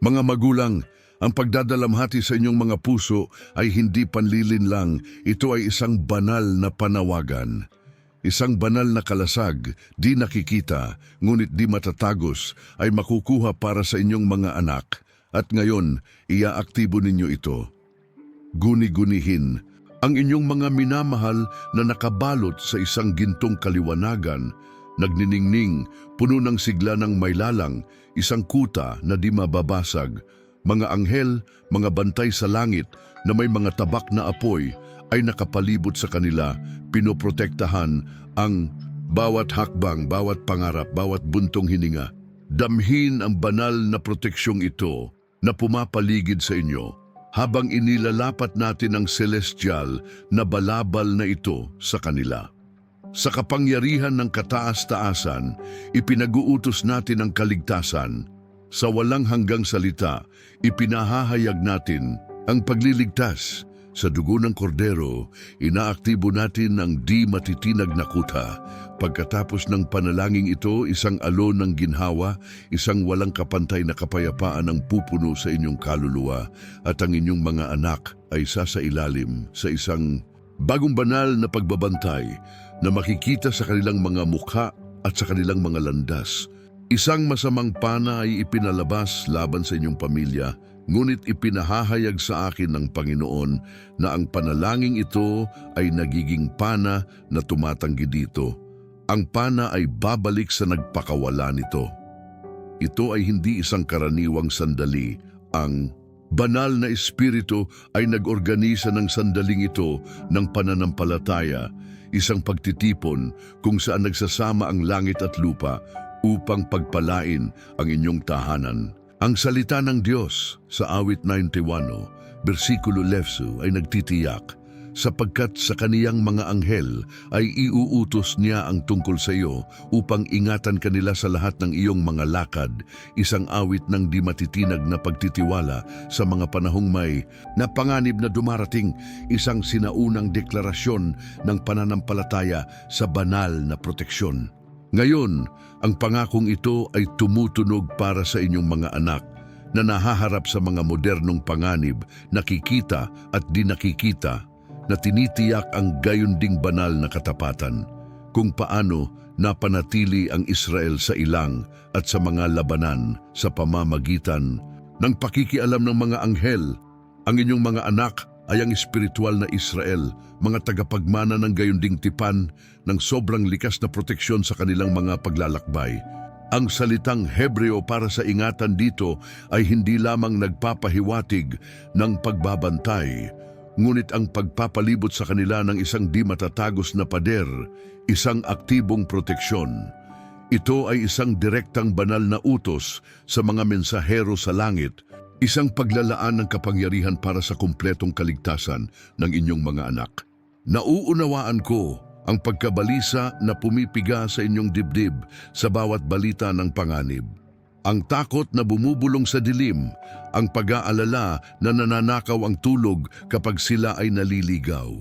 Mga magulang, ang pagdadalamhati sa inyong mga puso ay hindi panlilin lang, ito ay isang banal na panawagan. Isang banal na kalasag, di nakikita, ngunit di matatagos, ay makukuha para sa inyong mga anak. At ngayon, iaaktibo ninyo ito. Guni-gunihin ang inyong mga minamahal na nakabalot sa isang gintong kaliwanagan, nagniningning, puno ng sigla ng may lalang, isang kuta na di mababasag, mga anghel, mga bantay sa langit na may mga tabak na apoy ay nakapalibot sa kanila, pinoprotektahan ang bawat hakbang, bawat pangarap, bawat buntong hininga. Damhin ang banal na proteksyong ito na pumapaligid sa inyo habang inilalapat natin ang celestial na balabal na ito sa kanila. Sa kapangyarihan ng kataas-taasan, ipinag-uutos natin ang kaligtasan. Sa walang hanggang salita, ipinahahayag natin ang pagliligtas. Sa dugo ng kordero, inaaktibo natin ang di matitinag na kuta. Pagkatapos ng panalangin ito, isang alon ng ginhawa, isang walang kapantay na kapayapaan ang pupuno sa inyong kaluluwa at ang inyong mga anak ay sasailalim sa isang bagong banal na pagbabantay na makikita sa kanilang mga mukha at sa kanilang mga landas. Isang masamang pana ay ipinalabas laban sa inyong pamilya, ngunit ipinahahayag sa akin ng Panginoon na ang panalangin ito ay nagiging pana na tumatanggi dito. Ang pana ay babalik sa nagpakawala nito. Ito ay hindi isang karaniwang sandali. Ang banal na espiritu ay nag-organisa ng sandaling ito ng pananampalataya, isang pagtitipon kung saan nagsasama ang langit at lupa upang pagpalain ang inyong tahanan. Ang salita ng Diyos sa awit 91, versikulo 11 ay nagtitiyak, sapagkat sa kaniyang mga anghel ay iuutos niya ang tungkol sa iyo upang ingatan kanila sa lahat ng iyong mga lakad, isang awit ng di matitinag na pagtitiwala sa mga panahong may napanganib na dumarating, isang sinaunang deklarasyon ng pananampalataya sa banal na proteksyon. Ngayon, ang pangakong ito ay tumutunog para sa inyong mga anak na nahaharap sa mga modernong panganib, nakikita at di nakikita, na tinitiyak ang gayunding banal na katapatan, kung paano napanatili ang Israel sa ilang at sa mga labanan sa pamamagitan ng pakikialam ng mga anghel. Ang inyong mga anak ay ang espiritual na Israel, mga tagapagmana ng gayunding tipan ng sobrang likas na proteksyon sa kanilang mga paglalakbay. Ang salitang Hebreo para sa ingatan dito ay hindi lamang nagpapahiwatig ng pagbabantay, ngunit ang pagpapalibot sa kanila ng isang di matatagos na pader, isang aktibong proteksyon. Ito ay isang direktang banal na utos sa mga mensahero sa langit Isang paglalaan ng kapangyarihan para sa kumpletong kaligtasan ng inyong mga anak. Nauunawaan ko ang pagkabalisa na pumipiga sa inyong dibdib sa bawat balita ng panganib. Ang takot na bumubulong sa dilim, ang pag-aalala na nananakaw ang tulog kapag sila ay naliligaw.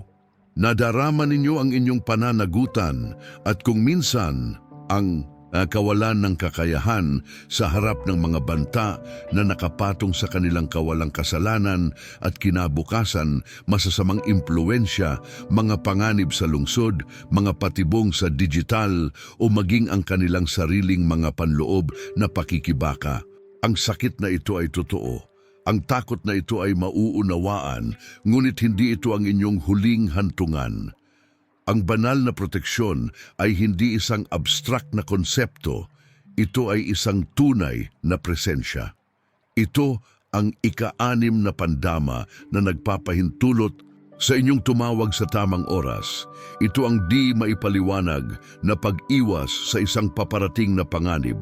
Nadarama ninyo ang inyong pananagutan at kung minsan ang uh, kawalan ng kakayahan sa harap ng mga banta na nakapatong sa kanilang kawalang kasalanan at kinabukasan masasamang impluensya, mga panganib sa lungsod, mga patibong sa digital o maging ang kanilang sariling mga panloob na pakikibaka. Ang sakit na ito ay totoo. Ang takot na ito ay mauunawaan, ngunit hindi ito ang inyong huling hantungan. Ang banal na proteksyon ay hindi isang abstract na konsepto, ito ay isang tunay na presensya. Ito ang ika-anim na pandama na nagpapahintulot sa inyong tumawag sa tamang oras. Ito ang di maipaliwanag na pag-iwas sa isang paparating na panganib.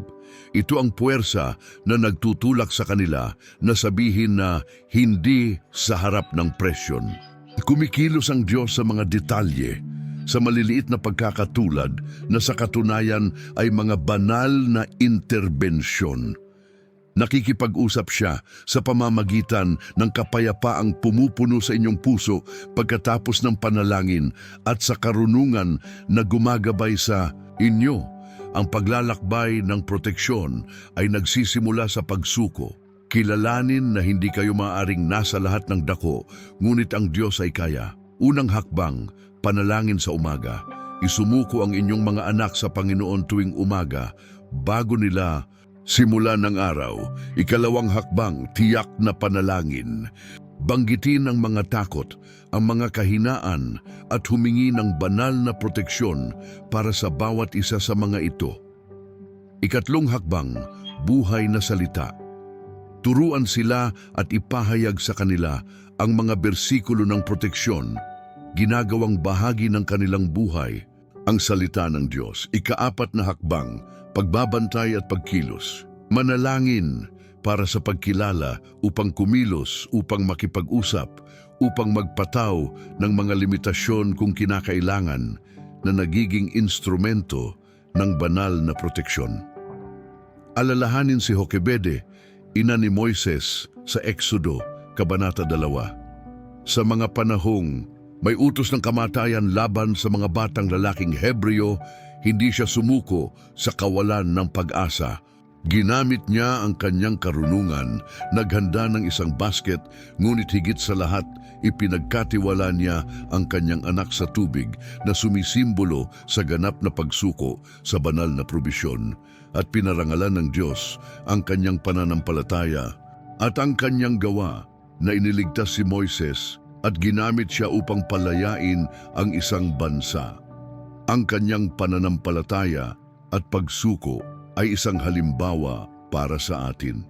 Ito ang puwersa na nagtutulak sa kanila na sabihin na hindi sa harap ng presyon. Kumikilos ang Diyos sa mga detalye, sa maliliit na pagkakatulad na sa katunayan ay mga banal na interbensyon. Nakikipag-usap siya sa pamamagitan ng kapayapaang pumupuno sa inyong puso pagkatapos ng panalangin at sa karunungan na gumagabay sa inyo. Ang paglalakbay ng proteksyon ay nagsisimula sa pagsuko. Kilalanin na hindi kayo maaring nasa lahat ng dako, ngunit ang Diyos ay kaya. Unang hakbang, panalangin sa umaga. Isumuko ang inyong mga anak sa Panginoon tuwing umaga, bago nila simula ng araw. Ikalawang hakbang, tiyak na panalangin. Banggitin ang mga takot, ang mga kahinaan at humingi ng banal na proteksyon para sa bawat isa sa mga ito. Ikatlong hakbang, buhay na salita. Turuan sila at ipahayag sa kanila ang mga bersikulo ng proteksyon, ginagawang bahagi ng kanilang buhay, ang salita ng Diyos. Ikaapat na hakbang, pagbabantay at pagkilos. Manalangin para sa pagkilala upang kumilos, upang makipag-usap, upang magpataw ng mga limitasyon kung kinakailangan na nagiging instrumento ng banal na proteksyon. Alalahanin si Hokebede, ina ni Moises sa Exodo, Kabanata 2. Sa mga panahong may utos ng kamatayan laban sa mga batang lalaking Hebreo, hindi siya sumuko sa kawalan ng pag-asa. Ginamit niya ang kanyang karunungan, naghanda ng isang basket, ngunit higit sa lahat, ipinagkatiwala niya ang kanyang anak sa tubig na sumisimbolo sa ganap na pagsuko sa banal na probisyon at pinarangalan ng Diyos ang kanyang pananampalataya at ang kanyang gawa na iniligtas si Moises at ginamit siya upang palayain ang isang bansa. Ang kanyang pananampalataya at pagsuko ay isang halimbawa para sa atin.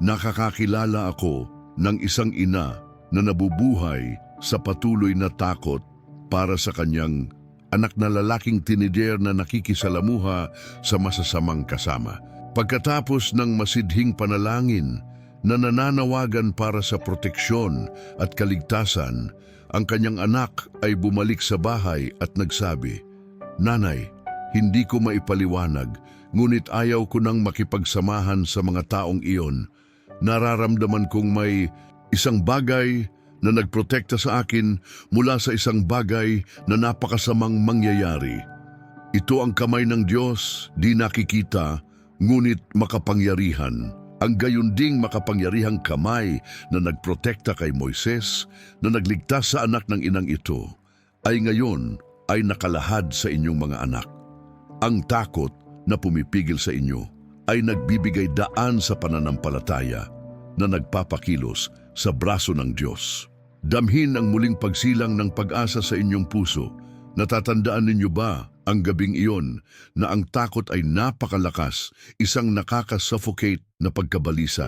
Nakakakilala ako ng isang ina na nabubuhay sa patuloy na takot para sa kanyang anak na lalaking tinider na nakikisalamuha sa masasamang kasama. Pagkatapos ng masidhing panalangin na nananawagan para sa proteksyon at kaligtasan, ang kanyang anak ay bumalik sa bahay at nagsabi, Nanay, hindi ko maipaliwanag, ngunit ayaw ko nang makipagsamahan sa mga taong iyon. Nararamdaman kong may isang bagay na nagprotekta sa akin mula sa isang bagay na napakasamang mangyayari. Ito ang kamay ng Diyos, di nakikita, ngunit makapangyarihan. Ang gayunding makapangyarihang kamay na nagprotekta kay Moises na nagligtas sa anak ng inang ito ay ngayon ay nakalahad sa inyong mga anak. Ang takot na pumipigil sa inyo ay nagbibigay daan sa pananampalataya na nagpapakilos sa braso ng Diyos. Damhin ang muling pagsilang ng pag-asa sa inyong puso. Natatandaan ninyo ba ang gabing iyon na ang takot ay napakalakas, isang nakakasuffocate na pagkabalisa.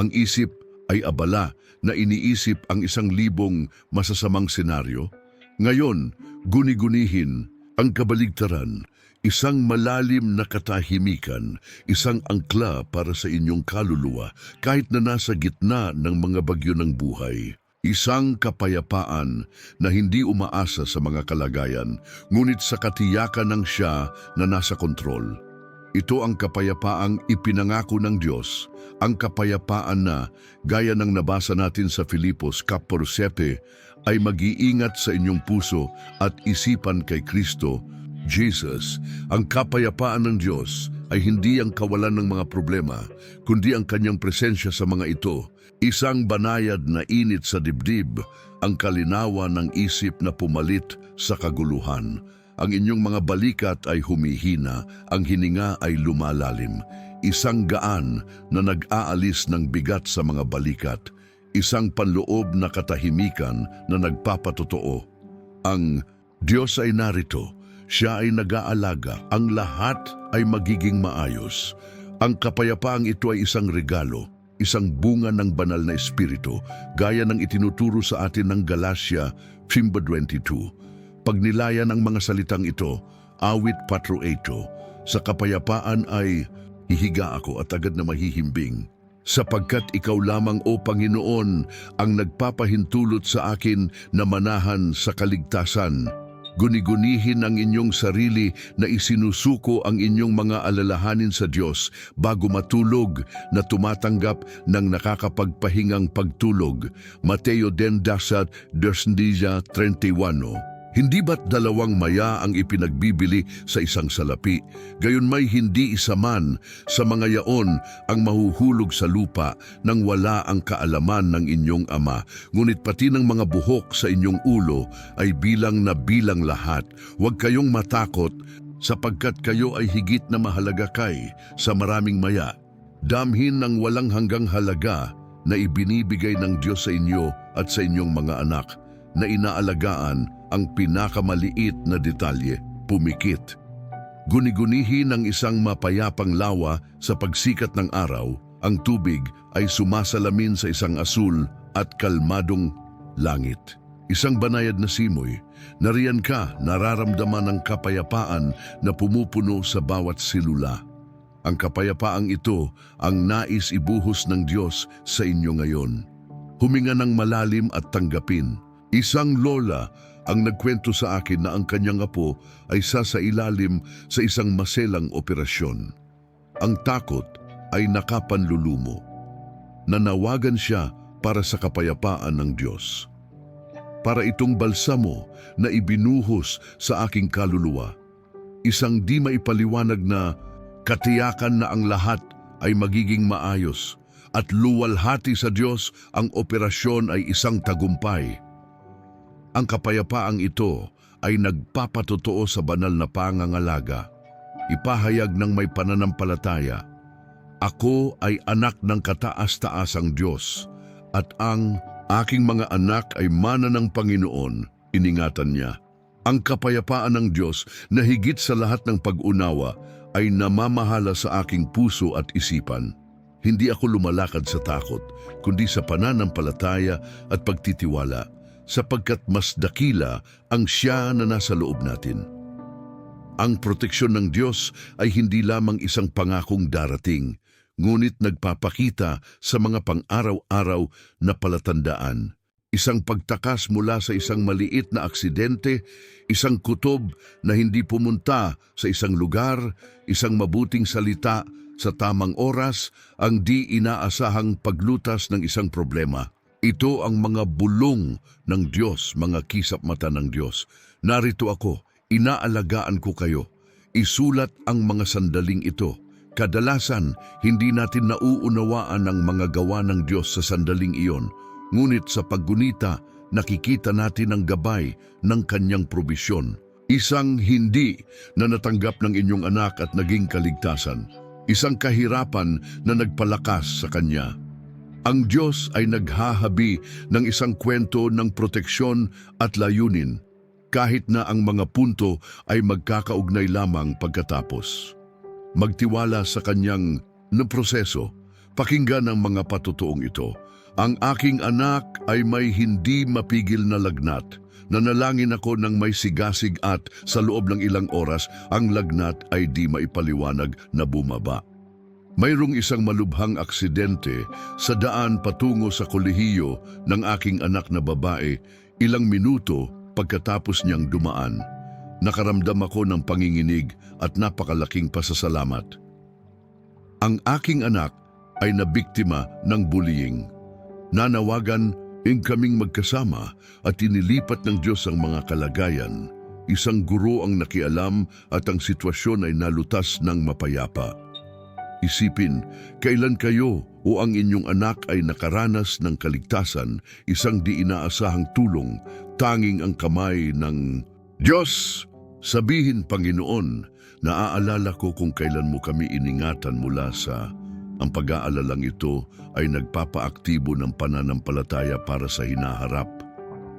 Ang isip ay abala na iniisip ang isang libong masasamang senaryo. Ngayon, guni-gunihin ang kabaligtaran, isang malalim na katahimikan, isang angkla para sa inyong kaluluwa kahit na nasa gitna ng mga bagyo ng buhay. Isang kapayapaan na hindi umaasa sa mga kalagayan, ngunit sa katiyakan ng siya na nasa kontrol. Ito ang kapayapaang ipinangako ng Diyos, ang kapayapaan na, gaya ng nabasa natin sa Filipos Kapor 7, ay mag-iingat sa inyong puso at isipan kay Kristo, Jesus. Ang kapayapaan ng Diyos ay hindi ang kawalan ng mga problema, kundi ang kanyang presensya sa mga ito, isang banayad na init sa dibdib, ang kalinawa ng isip na pumalit sa kaguluhan. Ang inyong mga balikat ay humihina, ang hininga ay lumalalim. Isang gaan na nag-aalis ng bigat sa mga balikat, isang panloob na katahimikan na nagpapatotoo. Ang Diyos ay narito, siya ay nag-aalaga, ang lahat ay magiging maayos. Ang kapayapaang ito ay isang regalo, isang bunga ng banal na espiritu, gaya ng itinuturo sa atin ng Galatia 5.22. Pagnilayan ang mga salitang ito, awit 4.8, sa kapayapaan ay hihiga ako at agad na mahihimbing. Sapagkat ikaw lamang, O Panginoon, ang nagpapahintulot sa akin na manahan sa kaligtasan. Guni-gunihin ang inyong sarili na isinusuko ang inyong mga alalahanin sa Diyos bago matulog na tumatanggap ng nakakapagpahingang pagtulog. Mateo 10.31 Hindi ba't dalawang maya ang ipinagbibili sa isang salapi? Gayon may hindi isa man sa mga yaon ang mahuhulog sa lupa nang wala ang kaalaman ng inyong ama. Ngunit pati ng mga buhok sa inyong ulo ay bilang na bilang lahat. Huwag kayong matakot sapagkat kayo ay higit na mahalaga kay sa maraming maya. Damhin ng walang hanggang halaga na ibinibigay ng Diyos sa inyo at sa inyong mga anak na inaalagaan ang pinakamaliit na detalye, pumikit. Guni-gunihi ng isang mapayapang lawa sa pagsikat ng araw, ang tubig ay sumasalamin sa isang asul at kalmadong langit. Isang banayad na simoy, nariyan ka nararamdaman ng kapayapaan na pumupuno sa bawat silula. Ang kapayapaang ito ang nais ibuhos ng Diyos sa inyo ngayon. Huminga ng malalim at tanggapin. Isang lola ang nagkwento sa akin na ang kanyang apo ay sasailalim sa isang maselang operasyon. Ang takot ay nakapanlulumo. Nanawagan siya para sa kapayapaan ng Diyos. Para itong balsamo na ibinuhos sa aking kaluluwa. Isang di maipaliwanag na katiyakan na ang lahat ay magiging maayos at luwalhati sa Diyos ang operasyon ay isang tagumpay. Ang kapayapaang ito ay nagpapatotoo sa banal na pangangalaga. Ipahayag ng may pananampalataya, Ako ay anak ng kataas-taasang Diyos at ang aking mga anak ay mana ng Panginoon, iningatan niya. Ang kapayapaan ng Diyos na higit sa lahat ng pag-unawa ay namamahala sa aking puso at isipan. Hindi ako lumalakad sa takot, kundi sa pananampalataya at pagtitiwala sapagkat mas dakila ang siya na nasa loob natin. Ang proteksyon ng Diyos ay hindi lamang isang pangakong darating, ngunit nagpapakita sa mga pang-araw-araw na palatandaan. Isang pagtakas mula sa isang maliit na aksidente, isang kutob na hindi pumunta sa isang lugar, isang mabuting salita sa tamang oras, ang di inaasahang paglutas ng isang problema. Ito ang mga bulong ng Diyos, mga kisap mata ng Diyos. Narito ako, inaalagaan ko kayo. Isulat ang mga sandaling ito. Kadalasan, hindi natin nauunawaan ang mga gawa ng Diyos sa sandaling iyon. Ngunit sa paggunita, nakikita natin ang gabay ng kanyang probisyon. Isang hindi na natanggap ng inyong anak at naging kaligtasan. Isang kahirapan na nagpalakas sa kanya. Ang Diyos ay naghahabi ng isang kwento ng proteksyon at layunin kahit na ang mga punto ay magkakaugnay lamang pagkatapos. Magtiwala sa kanyang na proseso, pakinggan ang mga patutuong ito. Ang aking anak ay may hindi mapigil na lagnat. Nanalangin ako ng may sigasig at sa loob ng ilang oras, ang lagnat ay di maipaliwanag na bumaba. Mayroong isang malubhang aksidente sa daan patungo sa kolehiyo ng aking anak na babae ilang minuto pagkatapos niyang dumaan. Nakaramdam ako ng panginginig at napakalaking pasasalamat. Ang aking anak ay nabiktima ng bullying. Nanawagan in kaming magkasama at inilipat ng Diyos ang mga kalagayan. Isang guro ang nakialam at ang sitwasyon ay nalutas ng mapayapa. Isipin, kailan kayo o ang inyong anak ay nakaranas ng kaligtasan, isang di inaasahang tulong, tanging ang kamay ng Diyos. Sabihin, Panginoon, naaalala ko kung kailan mo kami iningatan mula sa ang pag-aalalang ito ay nagpapaaktibo ng pananampalataya para sa hinaharap.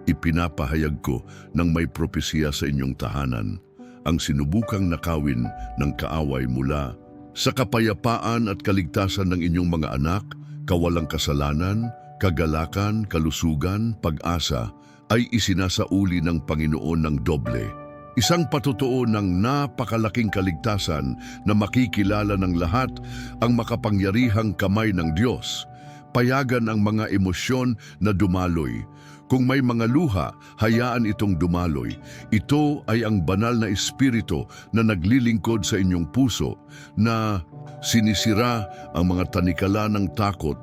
Ipinapahayag ko ng may propesya sa inyong tahanan ang sinubukang nakawin ng kaaway mula sa kapayapaan at kaligtasan ng inyong mga anak, kawalang kasalanan, kagalakan, kalusugan, pag-asa ay isinasauli ng Panginoon ng doble. Isang patutuo ng napakalaking kaligtasan na makikilala ng lahat ang makapangyarihang kamay ng Diyos. Payagan ang mga emosyon na dumaloy. Kung may mga luha, hayaan itong dumaloy. Ito ay ang banal na espiritu na naglilingkod sa inyong puso na sinisira ang mga tanikala ng takot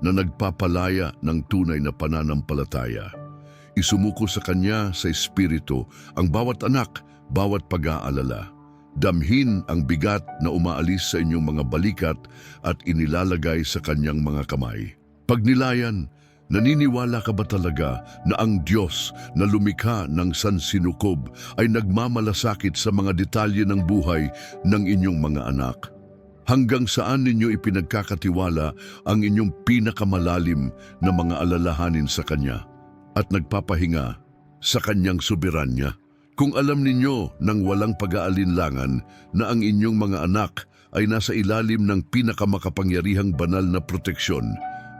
na nagpapalaya ng tunay na pananampalataya. Isumuko sa Kanya sa Espiritu ang bawat anak, bawat pag-aalala. Damhin ang bigat na umaalis sa inyong mga balikat at inilalagay sa Kanyang mga kamay. Pagnilayan, naniniwala ka ba talaga na ang Diyos na lumikha ng sansinukob ay nagmamalasakit sa mga detalye ng buhay ng inyong mga anak? Hanggang saan ninyo ipinagkakatiwala ang inyong pinakamalalim na mga alalahanin sa Kanya at nagpapahinga sa Kanyang soberanya? Kung alam ninyo nang walang pag-aalinlangan na ang inyong mga anak ay nasa ilalim ng pinakamakapangyarihang banal na proteksyon,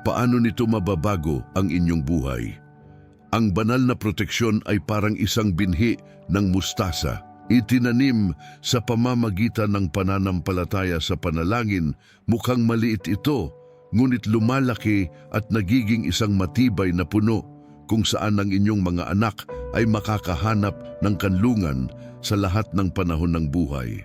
paano nito mababago ang inyong buhay? Ang banal na proteksyon ay parang isang binhi ng mustasa. Itinanim sa pamamagitan ng pananampalataya sa panalangin, mukhang maliit ito, ngunit lumalaki at nagiging isang matibay na puno kung saan ang inyong mga anak ay makakahanap ng kanlungan sa lahat ng panahon ng buhay.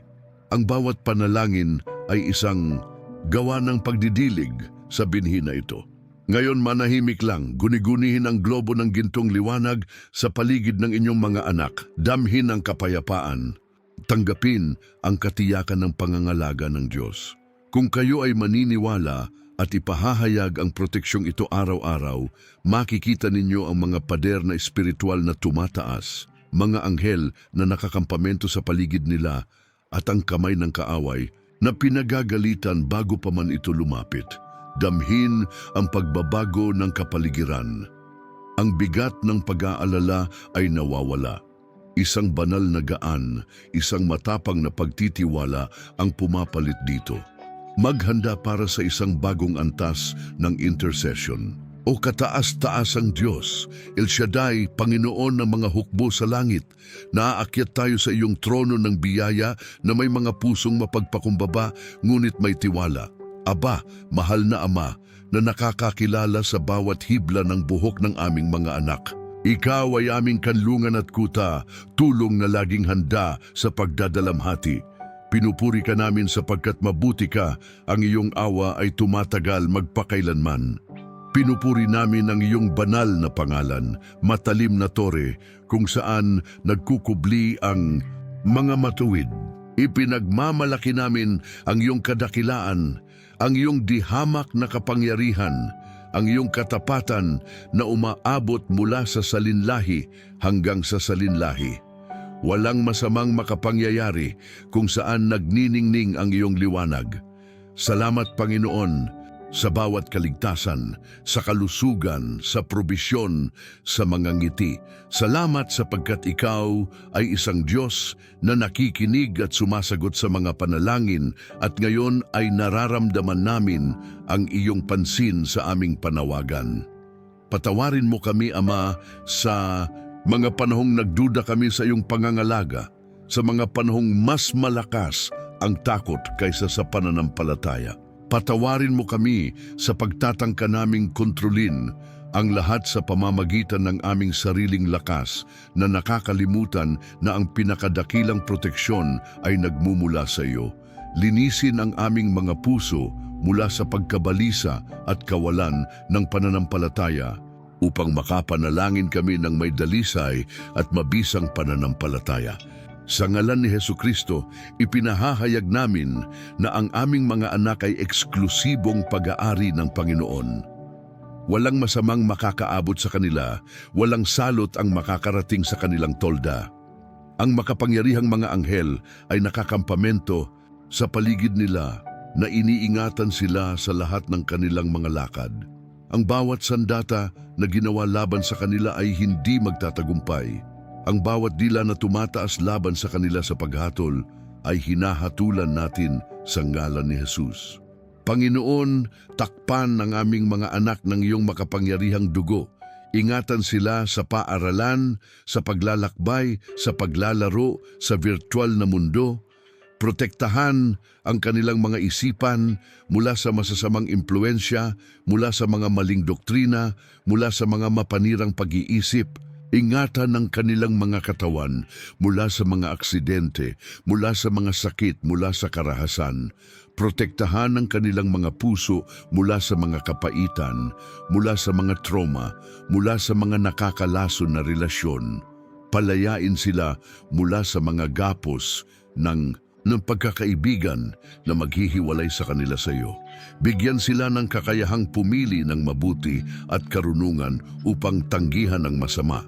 Ang bawat panalangin ay isang gawa ng pagdidilig sa binhi na ito. Ngayon manahimik lang, guni-gunihin ang globo ng gintong liwanag sa paligid ng inyong mga anak. Damhin ang kapayapaan. Tanggapin ang katiyakan ng pangangalaga ng Diyos. Kung kayo ay maniniwala at ipahahayag ang proteksyong ito araw-araw, makikita ninyo ang mga pader na espiritual na tumataas, mga anghel na nakakampamento sa paligid nila at ang kamay ng kaaway na pinagagalitan bago pa man ito lumapit. Damhin ang pagbabago ng kapaligiran. Ang bigat ng pag-aalala ay nawawala. Isang banal na gaan, isang matapang na pagtitiwala ang pumapalit dito. Maghanda para sa isang bagong antas ng intercession. O kataas-taasang Diyos, El Shaddai, Panginoon ng mga hukbo sa langit, naaakyat tayo sa iyong trono ng biyaya na may mga pusong mapagpakumbaba ngunit may tiwala. Aba, mahal na Ama, na nakakakilala sa bawat hibla ng buhok ng aming mga anak. Ikaw ay aming kanlungan at kuta, tulong na laging handa sa pagdadalamhati. Pinupuri ka namin sapagkat mabuti ka, ang iyong awa ay tumatagal magpakailanman. Pinupuri namin ang iyong banal na pangalan, matalim na tore, kung saan nagkukubli ang mga matuwid. Ipinagmamalaki namin ang iyong kadakilaan, ang iyong dihamak na kapangyarihan, ang iyong katapatan na umaabot mula sa salinlahi hanggang sa salinlahi. Walang masamang makapangyayari kung saan nagniningning ang iyong liwanag. Salamat Panginoon sa bawat kaligtasan, sa kalusugan, sa probisyon, sa mga ngiti. Salamat sapagkat ikaw ay isang Diyos na nakikinig at sumasagot sa mga panalangin at ngayon ay nararamdaman namin ang iyong pansin sa aming panawagan. Patawarin mo kami, Ama, sa mga panahong nagduda kami sa iyong pangangalaga, sa mga panahong mas malakas ang takot kaysa sa pananampalataya. Patawarin mo kami sa pagtatangka naming kontrolin ang lahat sa pamamagitan ng aming sariling lakas na nakakalimutan na ang pinakadakilang proteksyon ay nagmumula sa iyo. Linisin ang aming mga puso mula sa pagkabalisa at kawalan ng pananampalataya upang makapanalangin kami ng may dalisay at mabisang pananampalataya. Sa ngalan ni Heso Kristo, ipinahahayag namin na ang aming mga anak ay eksklusibong pag-aari ng Panginoon. Walang masamang makakaabot sa kanila, walang salot ang makakarating sa kanilang tolda. Ang makapangyarihang mga anghel ay nakakampamento sa paligid nila na iniingatan sila sa lahat ng kanilang mga lakad. Ang bawat sandata na ginawa laban sa kanila ay hindi magtatagumpay. Ang bawat dila na tumataas laban sa kanila sa paghatol ay hinahatulan natin sa ngalan ni Jesus. Panginoon, takpan ng aming mga anak ng iyong makapangyarihang dugo. Ingatan sila sa paaralan, sa paglalakbay, sa paglalaro, sa virtual na mundo. Protektahan ang kanilang mga isipan mula sa masasamang impluensya, mula sa mga maling doktrina, mula sa mga mapanirang pag-iisip. Ingatan ang kanilang mga katawan mula sa mga aksidente, mula sa mga sakit, mula sa karahasan. Protektahan ang kanilang mga puso mula sa mga kapaitan, mula sa mga trauma, mula sa mga nakakalason na relasyon. Palayain sila mula sa mga gapos ng ng pagkakaibigan na maghihiwalay sa kanila sa iyo. Bigyan sila ng kakayahang pumili ng mabuti at karunungan upang tanggihan ang masama.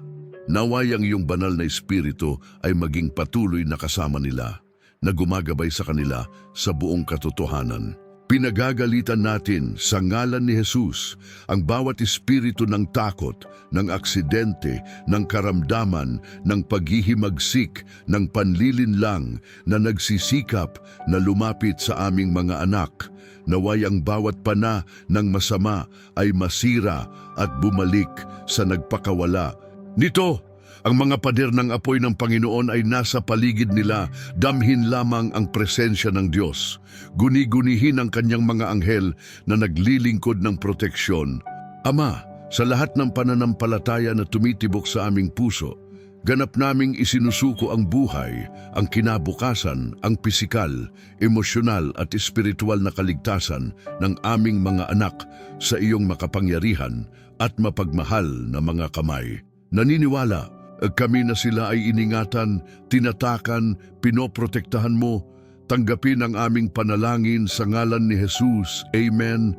Naway ang iyong banal na espiritu ay maging patuloy na kasama nila, na gumagabay sa kanila sa buong katotohanan. Pinagagalitan natin sa ngalan ni Jesus ang bawat espiritu ng takot, ng aksidente, ng karamdaman, ng paghihimagsik, ng panlilinlang na nagsisikap na lumapit sa aming mga anak. Naway ang bawat pana ng masama ay masira at bumalik sa nagpakawala. Nito, ang mga pader ng apoy ng Panginoon ay nasa paligid nila, damhin lamang ang presensya ng Diyos. Guni-gunihin ang kanyang mga anghel na naglilingkod ng proteksyon. Ama, sa lahat ng pananampalataya na tumitibok sa aming puso, ganap naming isinusuko ang buhay, ang kinabukasan, ang pisikal, emosyonal at espiritual na kaligtasan ng aming mga anak sa iyong makapangyarihan at mapagmahal na mga kamay. Naniniwala, kami na sila ay iningatan, tinatakan, pinoprotektahan mo. Tanggapin ang aming panalangin sa ngalan ni Jesus. Amen.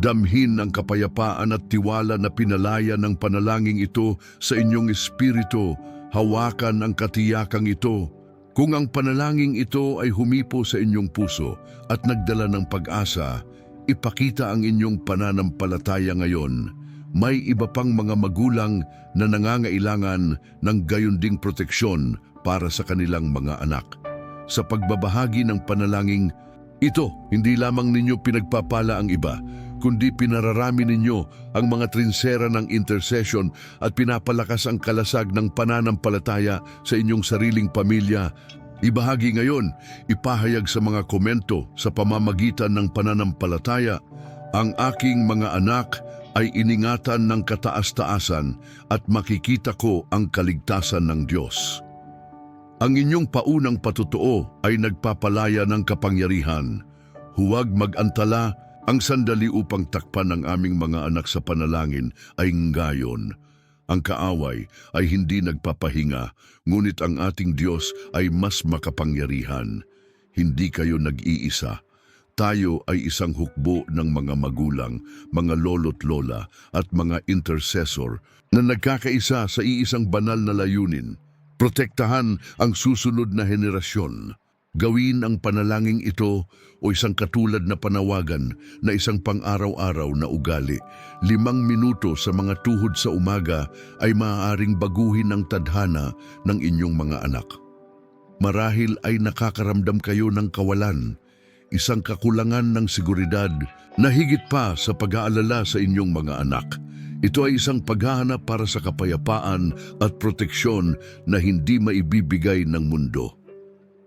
Damhin ang kapayapaan at tiwala na pinalaya ng panalangin ito sa inyong espiritu. Hawakan ang katiyakang ito. Kung ang panalangin ito ay humipo sa inyong puso at nagdala ng pag-asa, ipakita ang inyong pananampalataya ngayon may iba pang mga magulang na nangangailangan ng gayunding proteksyon para sa kanilang mga anak. Sa pagbabahagi ng panalangin, ito hindi lamang ninyo pinagpapala ang iba, kundi pinararami ninyo ang mga trinsera ng intercession at pinapalakas ang kalasag ng pananampalataya sa inyong sariling pamilya. Ibahagi ngayon, ipahayag sa mga komento sa pamamagitan ng pananampalataya, ang aking mga anak ay iningatan ng kataas-taasan at makikita ko ang kaligtasan ng Diyos. Ang inyong paunang patutuo ay nagpapalaya ng kapangyarihan. Huwag mag-antala ang sandali upang takpan ng aming mga anak sa panalangin ay ngayon. Ang kaaway ay hindi nagpapahinga, ngunit ang ating Diyos ay mas makapangyarihan. Hindi kayo nag-iisa tayo ay isang hukbo ng mga magulang, mga lolo't lola at mga intercessor na nagkakaisa sa iisang banal na layunin. Protektahan ang susunod na henerasyon. Gawin ang panalangin ito o isang katulad na panawagan na isang pang-araw-araw na ugali. Limang minuto sa mga tuhod sa umaga ay maaaring baguhin ang tadhana ng inyong mga anak. Marahil ay nakakaramdam kayo ng kawalan, isang kakulangan ng seguridad na higit pa sa pag-aalala sa inyong mga anak. Ito ay isang paghahanap para sa kapayapaan at proteksyon na hindi maibibigay ng mundo.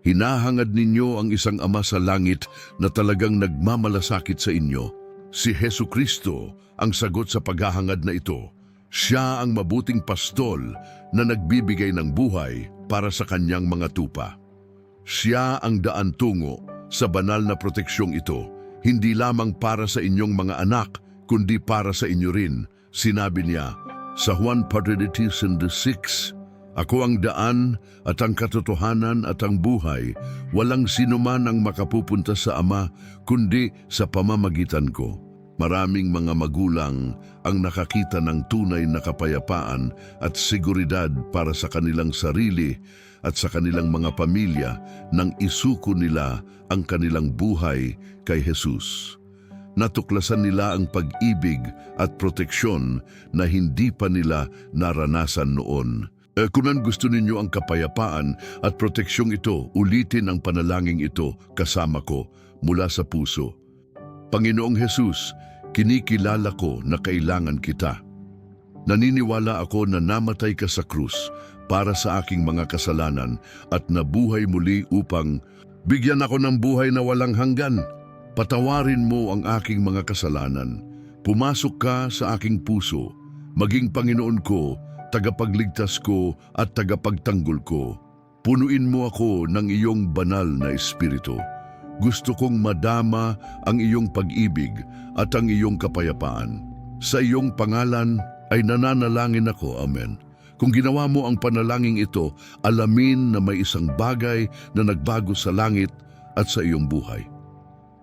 Hinahangad ninyo ang isang ama sa langit na talagang nagmamalasakit sa inyo. Si Heso Kristo ang sagot sa paghahangad na ito. Siya ang mabuting pastol na nagbibigay ng buhay para sa kanyang mga tupa. Siya ang daan tungo sa banal na proteksyong ito, hindi lamang para sa inyong mga anak, kundi para sa inyo rin. Sinabi niya sa Juan 6, Ako ang daan at ang katotohanan at ang buhay. Walang sinuman ang makapupunta sa Ama, kundi sa pamamagitan ko. Maraming mga magulang ang nakakita ng tunay na kapayapaan at seguridad para sa kanilang sarili at sa kanilang mga pamilya nang isuko nila ang kanilang buhay kay Jesus. Natuklasan nila ang pag-ibig at proteksyon na hindi pa nila naranasan noon. Eh, kung gusto ninyo ang kapayapaan at proteksyong ito, ulitin ang panalangin ito kasama ko mula sa puso. Panginoong Jesus, kinikilala ko na kailangan kita. Naniniwala ako na namatay ka sa krus para sa aking mga kasalanan at nabuhay muli upang bigyan ako ng buhay na walang hanggan. Patawarin mo ang aking mga kasalanan. Pumasok ka sa aking puso, maging Panginoon ko tagapagligtas ko at tagapagtanggol ko. Punuin mo ako ng iyong banal na espiritu. Gusto kong madama ang iyong pag-ibig at ang iyong kapayapaan. Sa iyong pangalan ay nananalangin ako, Amen. Kung ginawa mo ang panalangin ito, alamin na may isang bagay na nagbago sa langit at sa iyong buhay.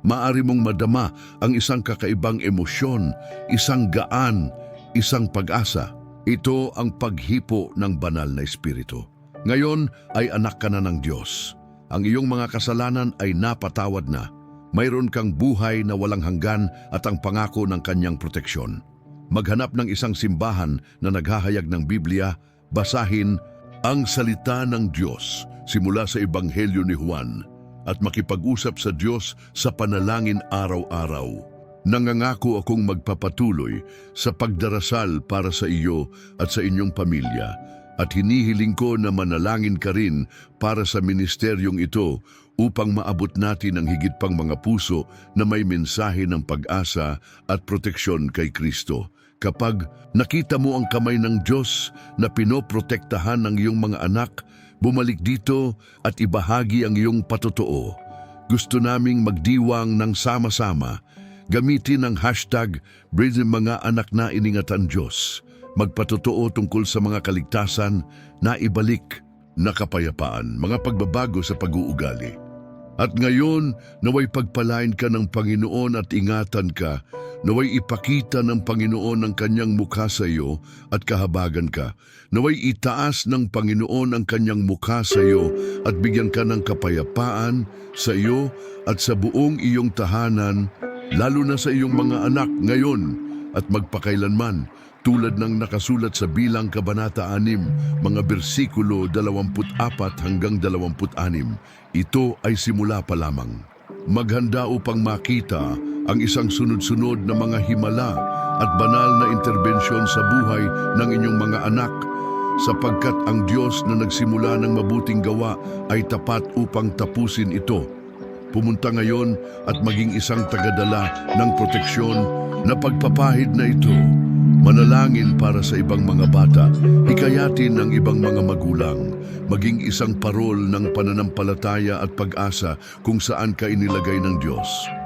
Maari mong madama ang isang kakaibang emosyon, isang gaan, isang pag-asa. Ito ang paghipo ng banal na espiritu. Ngayon ay anak ka na ng Diyos. Ang iyong mga kasalanan ay napatawad na. Mayroon kang buhay na walang hanggan at ang pangako ng kanyang proteksyon. Maghanap ng isang simbahan na naghahayag ng Biblia, basahin ang salita ng Diyos simula sa Ebanghelyo ni Juan at makipag-usap sa Diyos sa panalangin araw-araw. Nangangako akong magpapatuloy sa pagdarasal para sa iyo at sa inyong pamilya at hinihiling ko na manalangin ka rin para sa ministeryong ito upang maabot natin ang higit pang mga puso na may mensahe ng pag-asa at proteksyon kay Kristo. Kapag nakita mo ang kamay ng Diyos na pinoprotektahan ng iyong mga anak, bumalik dito at ibahagi ang iyong patotoo. Gusto naming magdiwang ng sama-sama. Gamitin ang hashtag Bring mga anak na iningatan Diyos. Magpatotoo tungkol sa mga kaligtasan na ibalik na kapayapaan, mga pagbabago sa pag-uugali. At ngayon, naway pagpalain ka ng Panginoon at ingatan ka, naway ipakita ng Panginoon ang kanyang mukha sa iyo at kahabagan ka, naway itaas ng Panginoon ang kanyang mukha sa iyo at bigyan ka ng kapayapaan sa iyo at sa buong iyong tahanan, lalo na sa iyong mga anak ngayon at magpakailanman, tulad ng nakasulat sa bilang kabanata 6, mga bersikulo 24 hanggang 26. Ito ay simula pa lamang. Maghanda upang makita ang isang sunod-sunod na mga himala at banal na interbensyon sa buhay ng inyong mga anak sapagkat ang Diyos na nagsimula ng mabuting gawa ay tapat upang tapusin ito. Pumunta ngayon at maging isang tagadala ng proteksyon na pagpapahid na ito. Manalangin para sa ibang mga bata, hikayatin ng ibang mga magulang, maging isang parol ng pananampalataya at pag-asa kung saan ka inilagay ng Diyos.